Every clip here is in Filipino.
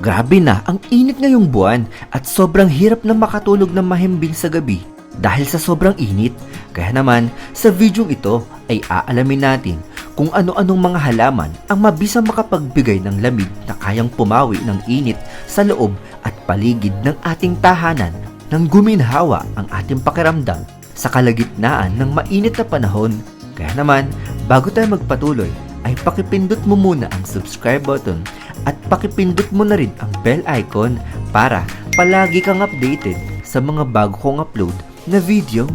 Grabe na ang init ngayong buwan at sobrang hirap na makatulog ng mahimbing sa gabi dahil sa sobrang init. Kaya naman, sa video ito ay aalamin natin kung ano-anong mga halaman ang mabisang makapagbigay ng lamig na kayang pumawi ng init sa loob at paligid ng ating tahanan nang guminhawa ang ating pakiramdam sa kalagitnaan ng mainit na panahon. Kaya naman, bago tayo magpatuloy, ay pakipindot mo muna ang subscribe button at pakipindot mo na rin ang bell icon para palagi kang updated sa mga bago kong upload na video.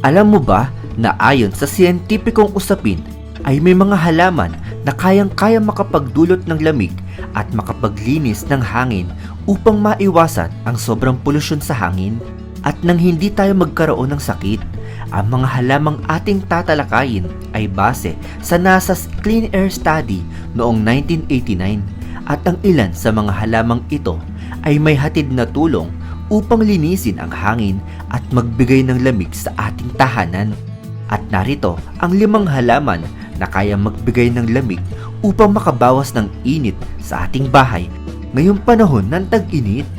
Alam mo ba na ayon sa siyentipikong usapin ay may mga halaman na kayang-kaya makapagdulot ng lamig at makapaglinis ng hangin upang maiwasan ang sobrang polusyon sa hangin at nang hindi tayo magkaroon ng sakit. Ang mga halamang ating tatalakayin ay base sa NASA's Clean Air Study noong 1989 at ang ilan sa mga halamang ito ay may hatid na tulong upang linisin ang hangin at magbigay ng lamig sa ating tahanan. At narito ang limang halaman na kaya magbigay ng lamig upang makabawas ng init sa ating bahay ngayong panahon ng tag-init.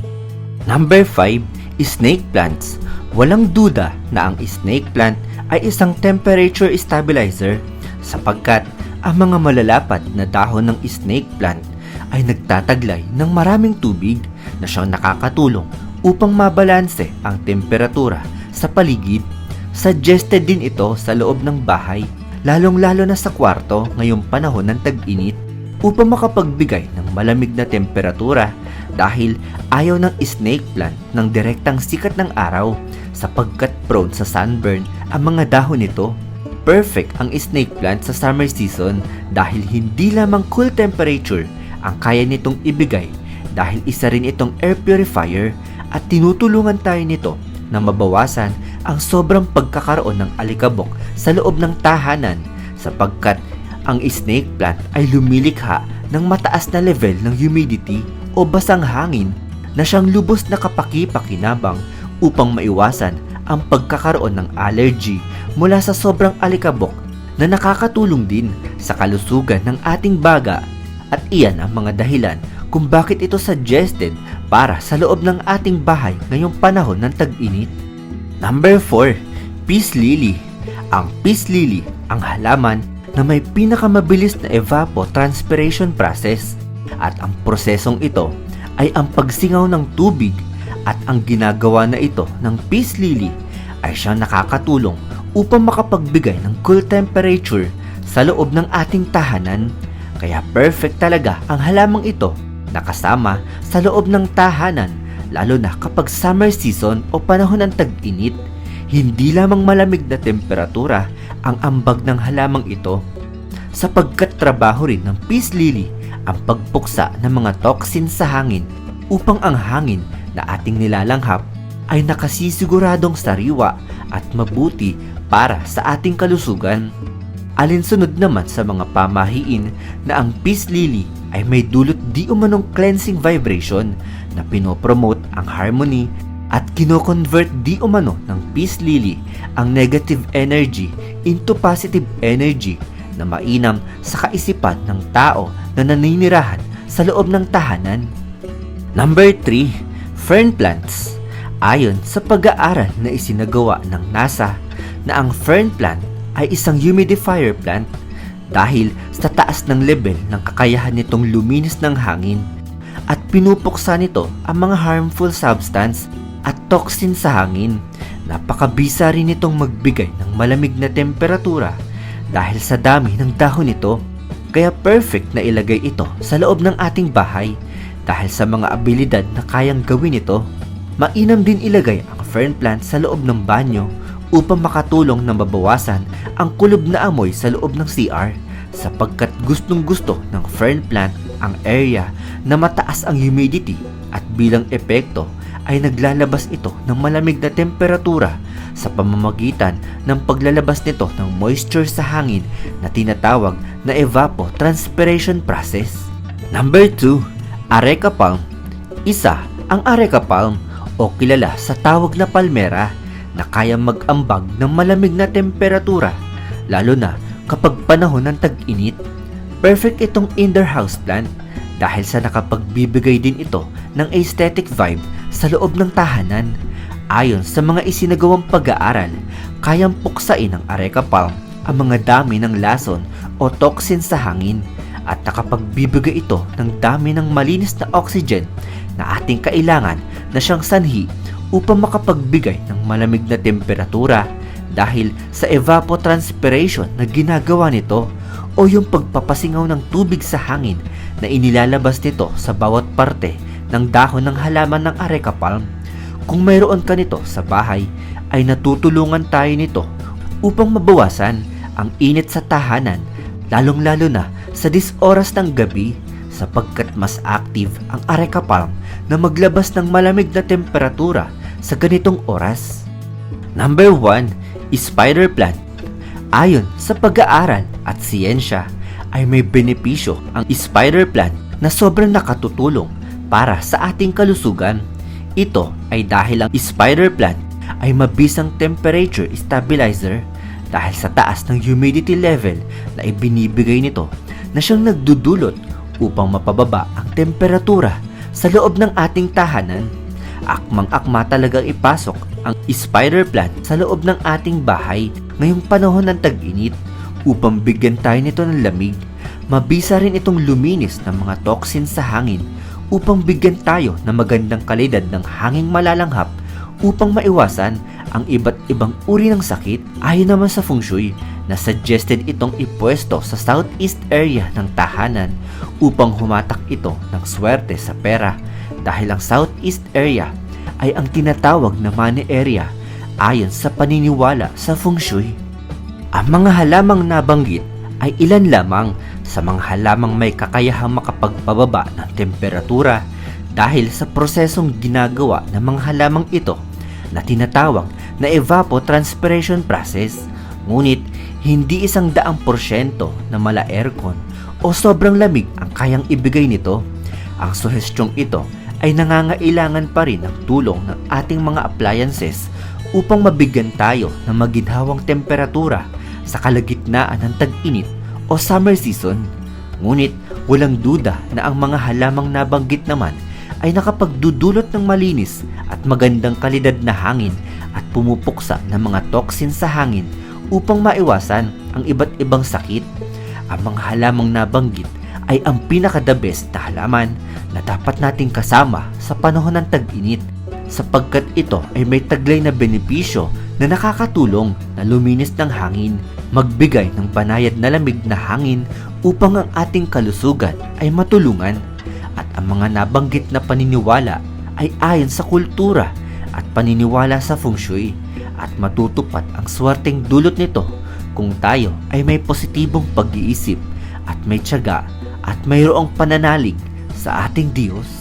Number 5 is snake plants. Walang duda na ang snake plant ay isang temperature stabilizer sapagkat ang mga malalapat na dahon ng snake plant ay nagtataglay ng maraming tubig na siyang nakakatulong upang mabalanse ang temperatura sa paligid. Suggested din ito sa loob ng bahay, lalong-lalo na sa kwarto ngayong panahon ng tag-init upang makapagbigay ng malamig na temperatura dahil ayaw ng snake plant ng direktang sikat ng araw sapagkat prone sa sunburn ang mga dahon nito. Perfect ang snake plant sa summer season dahil hindi lamang cool temperature ang kaya nitong ibigay dahil isa rin itong air purifier at tinutulungan tayo nito na mabawasan ang sobrang pagkakaroon ng alikabok sa loob ng tahanan sapagkat ang snake plant ay lumilikha ng mataas na level ng humidity o basang hangin na siyang lubos na kapaki-pakinabang upang maiwasan ang pagkakaroon ng allergy mula sa sobrang alikabok na nakakatulong din sa kalusugan ng ating baga at iyan ang mga dahilan kung bakit ito suggested para sa loob ng ating bahay ngayong panahon ng tag-init. Number 4, Peace Lily. Ang peace lily ang halaman na may pinakamabilis na evapotranspiration process at ang prosesong ito ay ang pagsingaw ng tubig at ang ginagawa na ito ng peace lily ay siyang nakakatulong upang makapagbigay ng cool temperature sa loob ng ating tahanan. Kaya perfect talaga ang halamang ito na kasama sa loob ng tahanan lalo na kapag summer season o panahon ng tag-init. Hindi lamang malamig na temperatura ang ambag ng halamang ito sapagkat trabaho rin ng peace lily ang pagpuksa ng mga toxin sa hangin upang ang hangin na ating nilalanghap ay nakasisiguradong sariwa at mabuti para sa ating kalusugan. Alinsunod naman sa mga pamahiin na ang peace lily ay may dulot di umanong cleansing vibration na pinopromote ang harmony at kinoconvert di umano ng peace lily ang negative energy into positive energy na mainam sa kaisipan ng tao na naninirahan sa loob ng tahanan. Number 3, fern plants. Ayon sa pag-aaral na isinagawa ng NASA na ang fern plant ay isang humidifier plant dahil sa taas ng level ng kakayahan nitong luminis ng hangin at pinupuksa nito ang mga harmful substance at toxin sa hangin. Napakabisa rin itong magbigay ng malamig na temperatura dahil sa dami ng dahon nito. Kaya perfect na ilagay ito sa loob ng ating bahay dahil sa mga abilidad na kayang gawin ito. Mainam din ilagay ang fern plant sa loob ng banyo upang makatulong na mabawasan ang kulob na amoy sa loob ng CR sapagkat gustong gusto ng fern plant ang area na mataas ang humidity at bilang epekto ay naglalabas ito ng malamig na temperatura sa pamamagitan ng paglalabas nito ng moisture sa hangin na tinatawag na evapotranspiration process. Number 2, Areca palm. Isa ang Areca palm o kilala sa tawag na palmera na kayang mag-ambag ng malamig na temperatura lalo na kapag panahon ng tag-init. Perfect itong indoor house plant dahil sa nakapagbibigay din ito ng aesthetic vibe sa loob ng tahanan. Ayon sa mga isinagawang pag-aaral, kayang puksain ng areca palm ang mga dami ng lason o toxin sa hangin at nakapagbibigay ito ng dami ng malinis na oxygen na ating kailangan na siyang sanhi upang makapagbigay ng malamig na temperatura dahil sa evapotranspiration na ginagawa nito o yung pagpapasingaw ng tubig sa hangin na inilalabas nito sa bawat parte ng dahon ng halaman ng areca palm. Kung mayroon ka nito sa bahay, ay natutulungan tayo nito upang mabawasan ang init sa tahanan, lalong-lalo na sa disoras ng gabi sapagkat mas active ang areca palm na maglabas ng malamig na temperatura sa ganitong oras. Number 1, spider plant. Ayon sa pag-aaral at siyensya, ay may benepisyo ang spider plant na sobrang nakatutulong para sa ating kalusugan. Ito ay dahil ang spider plant ay mabisang temperature stabilizer dahil sa taas ng humidity level na ibinibigay nito na siyang nagdudulot upang mapababa ang temperatura sa loob ng ating tahanan. Akmang-akma talagang ipasok ang spider plant sa loob ng ating bahay ngayong panahon ng tag-init upang bigyan tayo nito ng lamig. Mabisa rin itong luminis ng mga toxin sa hangin upang bigyan tayo ng magandang kalidad ng hanging malalanghap upang maiwasan ang iba't ibang uri ng sakit. Ayon naman sa feng shui na suggested itong ipwesto sa southeast area ng tahanan upang humatak ito ng swerte sa pera dahil ang southeast area ay ang tinatawag na money area ayon sa paniniwala sa feng shui. Ang mga halamang nabanggit ay ilan lamang sa mga halamang may kakayahang makapagpababa ng temperatura dahil sa prosesong ginagawa ng mga halamang ito na tinatawag na evapotranspiration process. Ngunit hindi isang daang porsyento na mala aircon o sobrang lamig ang kayang ibigay nito. Ang suhestyong ito ay nangangailangan pa rin ng tulong ng ating mga appliances upang mabigyan tayo ng maginhawang temperatura sa kalagitnaan ng tag-init o summer season. Ngunit walang duda na ang mga halamang nabanggit naman ay nakapagdudulot ng malinis at magandang kalidad na hangin at pumupuksa ng mga toxin sa hangin upang maiwasan ang iba't ibang sakit. Ang mga halamang nabanggit ay ang pinaka-the best na halaman na dapat nating kasama sa panahon ng tag-init sapagkat ito ay may taglay na benepisyo na nakakatulong na luminis ng hangin, magbigay ng banayad na lamig na hangin upang ang ating kalusugan ay matulungan at ang mga nabanggit na paniniwala ay ayon sa kultura at paniniwala sa feng shui at matutupad ang swerteng dulot nito kung tayo ay may positibong pag-iisip at may tiyaga at mayroong pananalig sa ating Diyos.